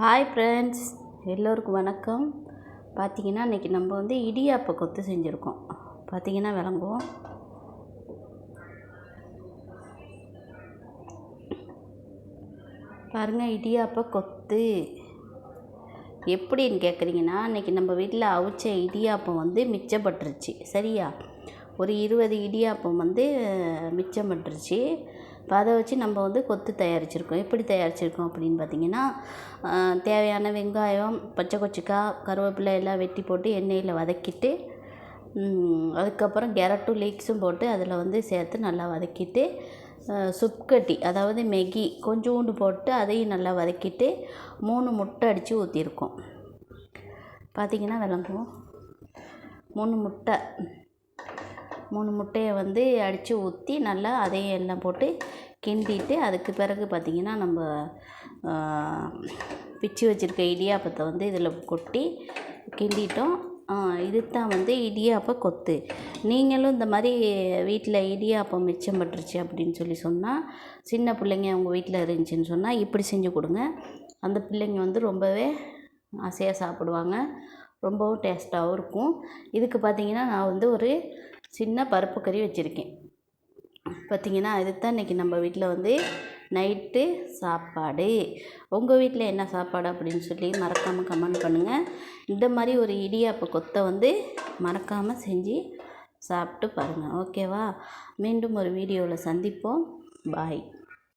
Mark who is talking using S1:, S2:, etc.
S1: Hi friends எல்லோருக்கும் வணக்கம். பார்த்தீங்கன்னா இன்றைக்கி நம்ம வந்து இடியாப்ப கொத்து செஞ்சுருக்கோம். பார்த்தீங்கன்னா விளங்குவோம். பாருங்கள் இடியாப்ப கொத்து. எப்படின்னு கேட்குறீங்கன்னா இன்றைக்கி நம்ம வீட்டில் அவிச்ச இடியாப்பம் வந்து மிச்சப்பட்டுருச்சு. சரியா? ஒரு இருபது இடியாப்பம் வந்து மிச்சப்பட்டுருச்சு. இப்போ அதை வச்சு நம்ம வந்து கொத்து தயாரிச்சிருக்கோம். எப்படி தயாரிச்சிருக்கோம் அப்படின்னு பார்த்தீங்கன்னா தேவையான வெங்காயம் பச்சை கொச்சிக்காய் கருவேப்பிலை எல்லாம் வெட்டி போட்டு எண்ணெயில் வதக்கிட்டு அதுக்கப்புறம் கேரட்டும் லீக்ஸும் போட்டு அதில் வந்து சேர்த்து நல்லா வதக்கிட்டு சுப்கட்டி அதாவது மெகி கொஞ்சோண்டு போட்டு அதையும் நல்லா வதக்கிட்டு மூணு முட்டை அடித்து ஊற்றிருக்கோம் பார்த்திங்கன்னா விளங்குவோம். மூணு முட்டை. மூணு முட்டையை வந்து அடித்து ஊற்றி நல்லா அதையும் எல்லாம் போட்டு கிண்டிட்டு அதுக்கு பிறகு பார்த்திங்கன்னா நம்ம பிச்சு வச்சுருக்க இடியாப்பத்தை வந்து இதில் கொட்டி கிண்டிட்டோம். இது தான் வந்து இடியாப்ப கொத்து. நீங்களும் இந்த மாதிரி வீட்டில் இடியாப்பம் மிச்சம் பட்டுருச்சு அப்படின்னு சொல்லி சொன்னால் சின்ன பிள்ளைங்க அவங்க வீட்டில் இருந்துச்சுன்னு சொன்னால் இப்படி செஞ்சு கொடுங்க. அந்த பிள்ளைங்க வந்து ரொம்பவே ஆசையாக சாப்பிடுவாங்க. ரொம்பவும் டேஸ்ட்டாகவும் இருக்கும். இதுக்கு பார்த்திங்கன்னா நான் வந்து ஒரு சின்ன பருப்பு கறி வச்சுருக்கேன். பார்த்திங்கன்னா இதுதான் இன்றைக்கி நம்ம வீட்டில் வந்து நைட்டு சாப்பாடு. உங்கள் வீட்டில் என்ன சாப்பாடு அப்படின்னு சொல்லி மறக்காமல் கமெண்ட் பண்ணுங்கள் இந்த மாதிரி ஒரு இடியாப்ப கொத்தை வந்து மறக்காமல் செஞ்சு சாப்பிட்டு பாருங்கள் ஓகேவா? மீண்டும் ஒரு வீடியோவில் சந்திப்போம். பாய்